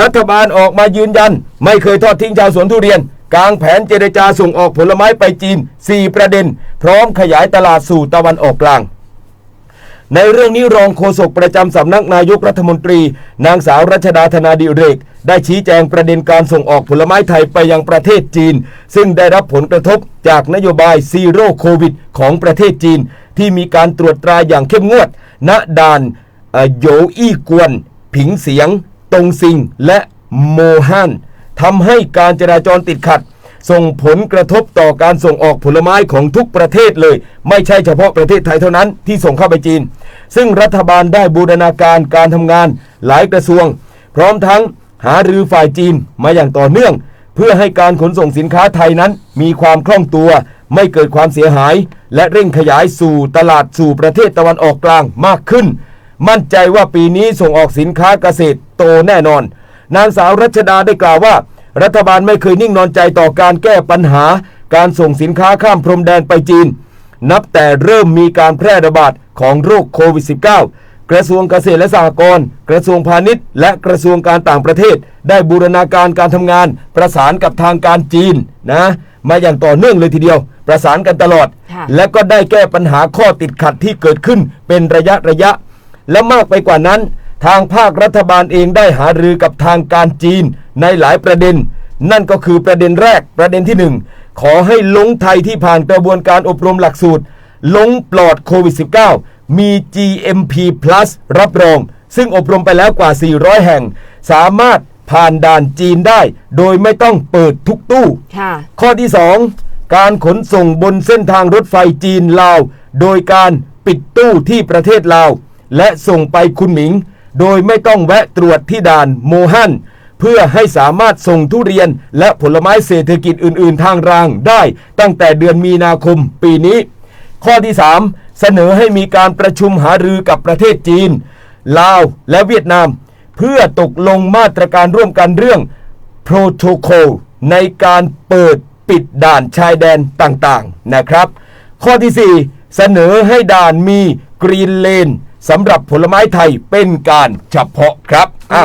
รัฐบาลออกมายืนยัน ไม่เคยทอดทิ้งชาวสวนทุเรียน กลางแผนเจรจาส่งออกผลไม้ไปจีน 4 ประเด็น พร้อมขยายตลาดสู่ตะวันออกกลางในเรื่องนี้รองโฆษกประจำสำนักนายกรัฐมนตรี นางสาวรัชดาธนาดิเรก ได้ชี้แจงประเด็นการส่งออกผลไม้ไทยไปยังประเทศจีน ซึ่งได้รับผลกระทบจากนโยบายซีโร่โควิดของประเทศจีน ที่มีการตรวจตราอย่างเข้มงวด ณด่านโหยอี้กวน ผิงเสียง ตงซิงและโมฮันทำให้การจราจรติดขัด ส่งผลกระทบต่อการส่งออกผลไม้ของทุกประเทศเลย ไม่ใช่เฉพาะประเทศไทยเท่านั้นที่ส่งเข้าไปจีน ซึ่งรัฐบาลได้บูรณาการการทำงานหลายกระทรวง พร้อมทั้งหารือฝ่ายจีนมาอย่างต่อเนื่อง เพื่อให้การขนส่งสินค้าไทยนั้น มีความคล่องตัว ไม่เกิดความเสียหาย และเร่งขยายสู่ตลาดสู่ประเทศตะวันออกกลางมากขึ้น มั่นใจว่าปีนี้ส่งออกสินค้าเกษตร โตแน่นอน นางสาวรัชดาได้กล่าวว่า รัฐบาลไม่เคยนิ่งนอนใจต่อการแก้ปัญหา การส่งสินค้าข้ามพรมแดนไปจีน นับแต่เริ่มมีการแพร่ระบาดของโรคโควิด -19 กระทรวงเกษตรและสหกรณ์กระทรวงพาณิชย์ และกระทรวงการต่างประเทศ ได้บูรณาการการทำงาน ประสานกับทางการจีนนะมาอย่างต่อเนื่องเลยทีเดียว ประสานกันตลอดค่ะและก็ได้แก้ปัญหาข้อติดขัดที่เกิดขึ้นเป็นระยะระยะ และมากไปกว่านั้น ทางภาครัฐบาลเองได้หารือกับทางการจีนในหลายประเด็น นั่นก็คือประเด็นแรกประเด็นที่หนึ่งขอให้ลงไทยที่ผ่านกระบวนการอบรมหลักสูตร ลงปลอดโควิด -19 มี GMP plus รับรอง ซึ่งอบรมไปแล้วกว่า 400 แห่ง สามารถผ่านด่านจีนได้ โดยไม่ต้องเปิดทุกตู้ค่ะข้อที่ 2 การขนส่งบนเส้นทางรถไฟจีนลาว โดยการปิดตู้ที่ประเทศลาว และส่งไปคุณหมิง โดยไม่ต้องแวะตรวจที่ด่านโมฮันเพื่อให้สามารถส่งทุเรียนและผลไม้เศรษฐกิจอื่น ๆ ทางรางได้ตั้งแต่เดือนมีนาคมปีนี้ ข้อที่ 3 เสนอให้มีการประชุมหารือกับประเทศจีน ลาวและเวียดนาม เพื่อตกลงมาตรการร่วมกันเรื่องโปรโตโคลในการเปิดปิดด่านชายแดนต่าง ๆ นะครับ ข้อที่ 4 เสนอให้ด่านมีกรีนเลน สำหรับผลไม้ไทยเป็นการเฉพาะครับอะ